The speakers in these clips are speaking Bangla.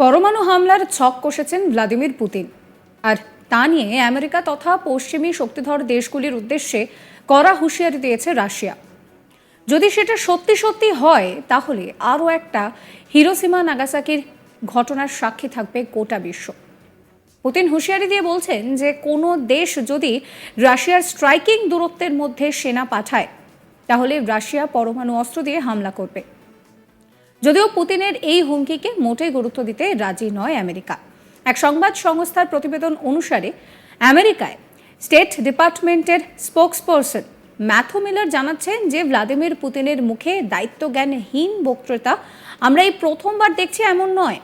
পরমাণু হামলার ছক কষেছেন ভ্লাদিমির পুতিন। আর তা নিয়ে আমেরিকা তথা পশ্চিমী শক্তিধর দেশগুলির উদ্দেশ্যে কড়া হুঁশিয়ারি দিয়েছে রাশিয়া। যদি সেটা সত্যি সত্যি হয়, তাহলে আরও একটা হিরোসীমা নাগাসাকির ঘটনার সাক্ষী থাকবে গোটা বিশ্ব। পুতিন হুঁশিয়ারি দিয়ে বলছেন যে কোনো দেশ যদি রাশিয়ার স্ট্রাইকিং দূরত্বের মধ্যে সেনা পাঠায়, তাহলে রাশিয়া পরমাণু অস্ত্র দিয়ে হামলা করবে। যদিও পুতিনের এই হুমকিকে মোটেই গুরুত্ব দিতে রাজি নয় আমেরিকা। এক সংবাদ সংস্থার প্রতিবেদন অনুসারে আমেরিকায় স্টেট ডিপার্টমেন্টের স্পোক্সপারসন ম্যাথু মিলার জানাচ্ছেন যে ভ্লাদিমির পুতিনের মুখে দায়িত্বজ্ঞানহীন বক্তৃতা আমরা এই প্রথমবার দেখছি এমন নয়।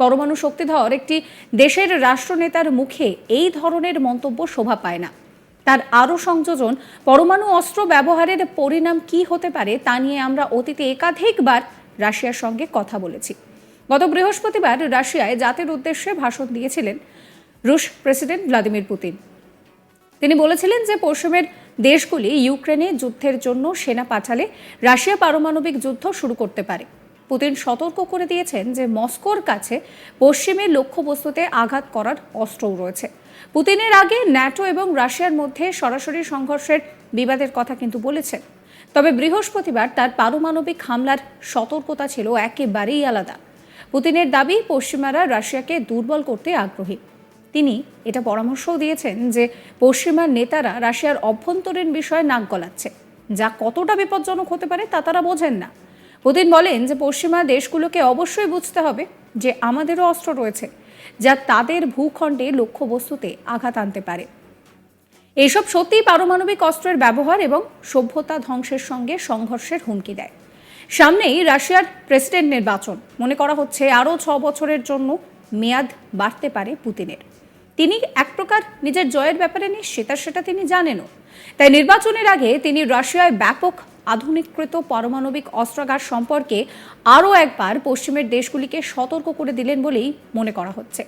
পরমাণু শক্তিধর একটি দেশের রাষ্ট্রনেতার মুখে এই ধরনের মন্তব্য শোভা পায় না। তার আরও সংযোজন, পরমাণু অস্ত্র ব্যবহারের পরিণাম কি হতে পারে তা নিয়ে আমরা অতীতে একাধিকবার রাশিয়ার সঙ্গে কথা বলেছি। গত বৃহস্পতিবার রাশিয়ায় জাতির উদ্দেশ্যে ভাষণ দিয়েছিলেন রুশ প্রেসিডেন্ট ভ্লাদিমির পুতিন। তিনি বলেছিলেন যে পশ্চিমের দেশগুলি ইউক্রেনে যুদ্ধের জন্য সেনা পাঠালে রাশিয়া পারমাণবিক যুদ্ধ শুরু করতে পারে। পুতিন সতর্ক করে দিয়েছেন যে মস্কোর কাছে পশ্চিমের লক্ষ্যবস্তুতে আঘাত করার অস্ত্রও রয়েছে। পুতিনের আগে ন্যাটো এবং রাশিয়ার মধ্যে সরাসরি সংঘর্ষের বিবাদের কথা কিন্তু বলেছেন। তবে বৃহস্পতিবার তার পারমাণবিক হামলার সতর্কতা ছিল একেবারেই আলাদা। পুতিনের দাবি, পশ্চিমারা রাশিয়াকে দুর্বল করতে আগ্রহী। তিনি এটা পরামর্শও দিয়েছেন যে, পশ্চিমার নেতারা রাশিয়ার অভ্যন্তরীণ বিষয়ে নাক গলাচ্ছে। যা কতটা বিপজ্জনক হতে পারে তা তারা বোঝেন না। পুতিন বলেন যে, পশ্চিমা দেশগুলোকে অবশ্যই বুঝতে হবে যে, আমাদেরও অস্ত্র রয়েছে যা তাদের ভূখণ্ডে লক্ষ্যবস্তুতে আঘাত আনতে পারে। এসব সত্যিই পারমাণবিক অস্ত্রের ব্যবহার এবং সভ্যতা ধ্বংসের সঙ্গে সংঘর্ষের হুমকি দেয়। সামনেই রাশিয়ার প্রেসিডেন্ট নির্বাচন। মনে করা হচ্ছে আরও ছ বছরের জন্য মেয়াদ বাড়তে পারে পুতিনের। তিনি এক প্রকার নিজের জয়ের ব্যাপারে নিশ্চিত, আর সেটা তিনি জানেনও। তাই নির্বাচনের আগে তিনি রাশিয়ায় ব্যাপক আধুনিককৃত পারমাণবিক অস্ত্রাগার সম্পর্কে আরও একবার পশ্চিমের দেশগুলিকে সতর্ক করে দিলেন বলেই মনে করা হচ্ছে।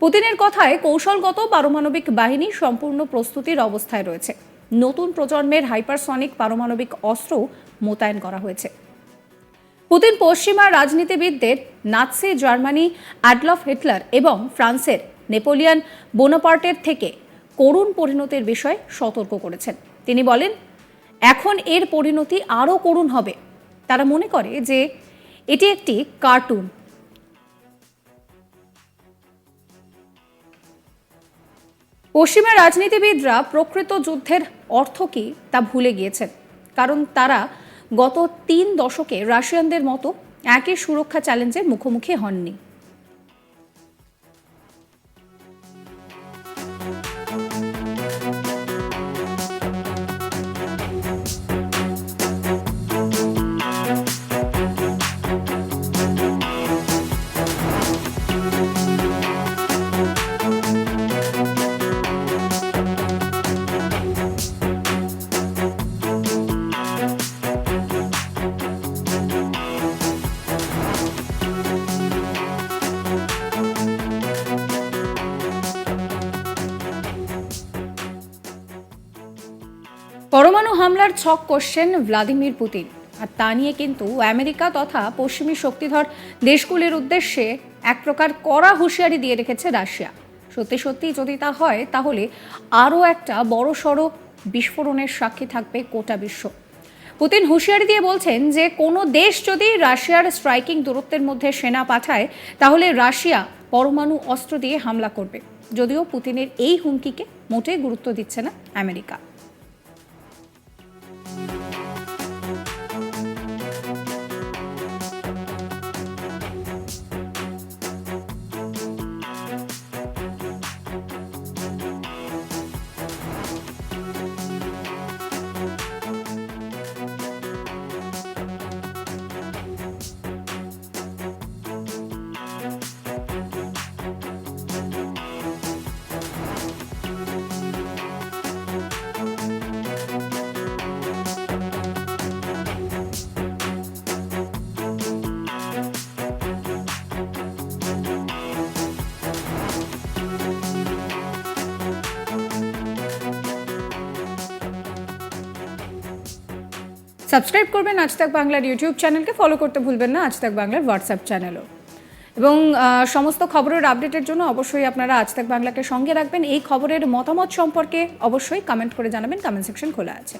পুতিনের কথায় কৌশলগত পারমাণবিক বাহিনী সম্পূর্ণ প্রস্তুতির অবস্থায় রয়েছে। নতুন প্রজন্মের হাইপারসনিক পারমাণবিক অস্ত্র মোতায়েন করা হয়েছে। পুতিন পশ্চিমা রাজনীতিবিদদের নাৎসি জার্মানি অ্যাডলফ হিটলার এবং ফ্রান্সের নেপোলিয়ান বোনাপার্টের থেকে করুণ পরিণতির বিষয়ে সতর্ক করেছেন। তিনি বলেন, এখন এর পরিণতি আরও করুণ হবে। তারা মনে করে যে এটি একটি কার্টুন। পশ্চিমা রাজনীতিবিদরা প্রকৃত যুদ্ধের অর্থ কী তা ভুলে গিয়েছেন। কারণ তারা গত তিন দশকে রাশিয়ানদের মতো একই সুরক্ষা চ্যালেঞ্জের মুখোমুখি হননি। পরমাণু হামলার ছক করছেন ভ্লাদিমির পুতিন। আর তা নিয়ে কিন্তু আমেরিকা তথা পশ্চিমী শক্তিধর দেশগুলির উদ্দেশ্যে এক প্রকার কড়া হুঁশিয়ারি দিয়ে রেখেছে রাশিয়া। সত্যি সত্যি যদি তা হয়, তাহলে আরও একটা বড় সড়ো বিস্ফোরণের সাক্ষী থাকবে গোটা বিশ্ব। পুতিন হুঁশিয়ারি দিয়ে বলছেন যে, কোনো দেশ যদি রাশিয়ার স্ট্রাইকিং দূরত্বের মধ্যে সেনা পাঠায়, তাহলে রাশিয়া পরমাণু অস্ত্র দিয়ে হামলা করবে। যদিও পুতিনের এই হুমকিকে মোটেই গুরুত্ব দিচ্ছে না আমেরিকা। সাবস্ক্রাইব করবেন আজ তাক বাংলার ইউটিউব চ্যানেলকে। ফলো করতে ভুলবেন না আজ তাক বাংলার হোয়াটসঅ্যাপ চ্যানেলও। এবং সমস্ত খবরের আপডেটের জন্য অবশ্যই আপনারা আজ তাক বাংলাকে সঙ্গে রাখবেন। এই খবরের মতামত সম্পর্কে অবশ্যই কমেন্ট করে জানাবেন। কমেন্ট সেকশন খোলা আছে।